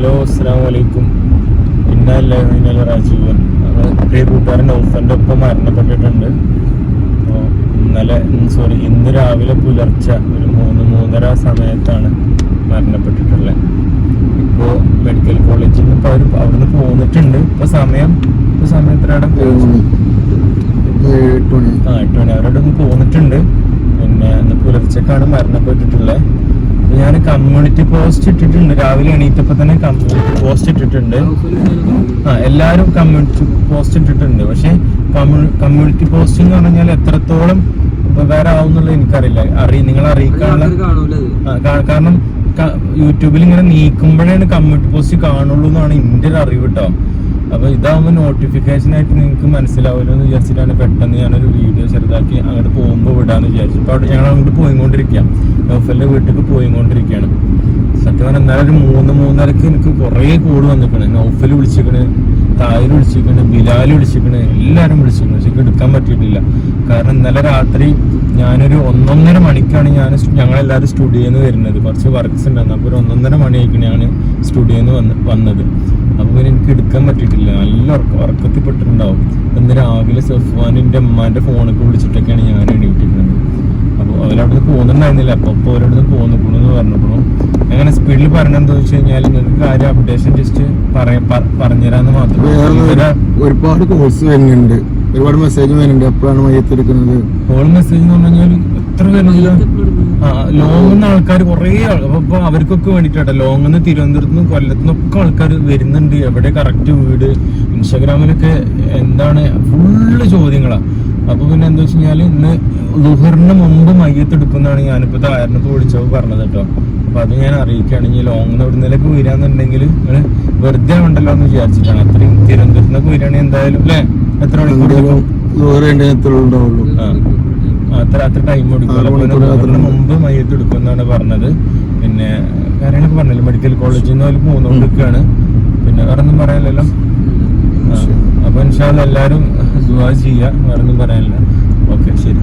Hello അസ്സാം വലൈക്കും ഇന്നലെ രാജീവൻ പ്രിയ കൂട്ടുകാരന്റെ ഓഫറിന്റെ ഒപ്പം മരണപ്പെട്ടിട്ടുണ്ട്. അപ്പോൾ ഇന്നലെ സോറി ഇന്ന് രാവിലെ പുലർച്ചെ ഒരു മൂന്ന് മൂന്നര സമയത്താണ് മരണപ്പെട്ടിട്ടുള്ളത്. ഇപ്പോൾ മെഡിക്കൽ കോളേജിൽ നിന്ന് ഇപ്പോൾ അവർ അവിടുന്ന് പോന്നിട്ടുണ്ട്. ഇപ്പോൾ സമയം ഇപ്പോൾ സമയം എത്രയാണ് ആ എട്ട് മണി. അവരവിടെ നിന്ന് പോന്നിട്ടുണ്ട്. പിന്നെ ഇന്ന് പുലർച്ചക്കാണ് മരണപ്പെട്ടിട്ടുള്ളത്. ഞാൻ കമ്മ്യൂണിറ്റി പോസ്റ്റ് ഇട്ടിട്ടുണ്ട്. രാവിലെ എണീറ്റപ്പോ തന്നെ കമ്മ്യൂണിറ്റി പോസ്റ്റ് ഇട്ടിട്ടുണ്ട്. ആ എല്ലാരും കമ്മ്യൂണിറ്റി പോസ്റ്റ് ഇട്ടിട്ടുണ്ട്. പക്ഷെ കമ്മ്യൂണിറ്റി പോസ്റ്റ് എന്ന് പറഞ്ഞാൽ എത്രത്തോളം ഉപകാരം ആവുന്നുള്ളത് എനിക്കറിയില്ല. അറി നിങ്ങൾ അറിയിക്കാനുള്ള കാരണം യൂട്യൂബിൽ ഇങ്ങനെ നീക്കുമ്പോഴാണ് കമ്മ്യൂണിറ്റി പോസ്റ്റ് കാണുള്ളൂ എന്നാണ് എന്റെ ഒരു അറിവ് കേട്ടോ അപ്പൊ ഇതാവുമ്പോൾ നോട്ടിഫിക്കേഷൻ ആയിട്ട് നിങ്ങൾക്ക് മനസ്സിലാവുമല്ലോ എന്ന് വിചാരിച്ചിട്ടാണ് പെട്ടെന്ന് ഞാനൊരു വീഡിയോ ചെറുതാക്കി അങ്ങോട്ട് പോകുമ്പോൾ വിടാന്ന് വിചാരിച്ചു. അപ്പൊ അവിടെ ഞങ്ങൾ അങ്ങോട്ട് പോയിക്കൊണ്ടിരിക്കാം. നൗഫലിന്റെ വീട്ടിലേക്ക് പോയിക്കൊണ്ടിരിക്കുകയാണ്. സത്യം പറഞ്ഞാൽ എന്നാലും ഒരു മൂന്ന് മൂന്നരക്ക് എനിക്ക് കുറേ കൂട് വന്നിക്കണ് നൗഫൽ വിളിച്ചിക്കണ് തായർ വിളിച്ചിക്കണ് ബിലാൽ വിളിച്ചിക്കണ് എല്ലാവരും വിളിച്ചിക്കണ് പക്ഷെ എടുക്കാൻ പറ്റിയിട്ടില്ല. കാരണം ഇന്നലെ രാത്രി ഞാനൊരു ഒന്നൊന്നര മണിക്കാണ് ഞാൻ ഞങ്ങളെല്ലാവരും സ്റ്റുഡിയോയിൽ നിന്ന് വരുന്നത്. കുറച്ച് വർക്ക്സ് ഉണ്ടായിരുന്നു. അപ്പോൾ ഒരു ഒന്നൊന്നര മണിയായിരിക്കും ഞാൻ സ്റ്റുഡിയോയിൽ നിന്ന് വന്ന് വന്നത്. അപ്പോൾ പിന്നെ എനിക്ക് എടുക്കാൻ പറ്റിയിട്ടില്ല. നല്ല ഉറക്കം ഉറക്കത്തിൽ പെട്ടിട്ടുണ്ടാവും ഇന്ന് രാവിലെ സഫ്വാനിന്റെ ഉമ്മാന്റെ ഫോണൊക്കെ വിളിച്ചിട്ടൊക്കെയാണ് ഞാൻ അവരവിടുന്ന് പോകുന്നുണ്ടായിരുന്നില്ല അപ്പോൾ അപ്പോൾ അവരവിടുന്ന് പോകുന്നു പറഞ്ഞപ്പോൾ അങ്ങനെ സ്പീഡിൽ പറഞ്ഞെന്താ വെച്ച് കഴിഞ്ഞാൽ നിങ്ങൾക്ക് കാര്യം അപ്ഡേഷൻ ജസ്റ്റ് പറഞ്ഞുതരാന്ന് മാത്രം. ഒരുപാട് കോഴ്സ് വരുന്നുണ്ട്. ഒരുപാട് മെസ്സേജ് വരുന്നുണ്ട്. എപ്പോഴാണ് മയ്യത്ത് എടുക്കുന്നത് കോൾ മെസ്സേജ് എന്ന് പറഞ്ഞു കഴിഞ്ഞാൽ എത്ര വരുന്നില്ല? ആ ലോങ് നിന്ന് ആൾക്കാർ കുറേ അപ്പൊ അവർക്കൊക്കെ വേണ്ടിട്ടാ ലോങ് നിന്ന് തിരുവനന്തപുരത്ത് നിന്ന് കൊല്ലത്ത് നിന്നൊക്കെ ആൾക്കാർ വരുന്നുണ്ട്. എവിടെ കറക്റ്റ് വീട്? ഇൻസ്റ്റാഗ്രാമിലൊക്കെ എന്താണ്? ഫുള്ള് ചോദ്യങ്ങളാ. അപ്പൊ പിന്നെ എന്താ വെച്ച് കഴിഞ്ഞാൽ ഇന്ന് ലുഹറിന് മുമ്പ് മയ്യത്ത് എടുക്കുന്നതാണ് ഞാനിപ്പോ താരനിപ്പോ വിളിച്ചപ്പോ പറഞ്ഞത് കേട്ടോ. അപ്പൊ അത് ഞാൻ അറിയിക്കുകയാണ് ഇനി ലോങ് എവിടുന്നേലൊക്കെ വരാന്നുണ്ടെങ്കിൽ നിങ്ങൾ വെറുതെ ഉണ്ടല്ലോ എന്ന് വിചാരിച്ചിട്ടാണ്. അത്രയും തിരുവനന്തപുരത്ത് നിന്നൊക്കെ വരികയാണെങ്കിൽ എന്തായാലും അല്ലേ? എത്ര മണിക്കൂർ. അത്ര അത്ര ടൈം എടുക്കും. മുമ്പ് മയ്യത്ത് എടുക്കുമെന്നാണ് പറഞ്ഞത്. പിന്നെ കാര്യങ്ങളൊക്കെ പറഞ്ഞില്ല? മെഡിക്കൽ കോളേജിൽ നിന്ന് അവർ പോന്നുകൊണ്ടിരിക്കുകയാണ് പിന്നെ വേറെ ഒന്നും പറയാനില്ലല്ലോ. ആ. അപ്പൊ ഇൻഷാല്ല എല്ലാരും ദുവാ ചെയ്യുക വേറെ ഒന്നും പറയാനില്ല. ഓക്കെ ശരി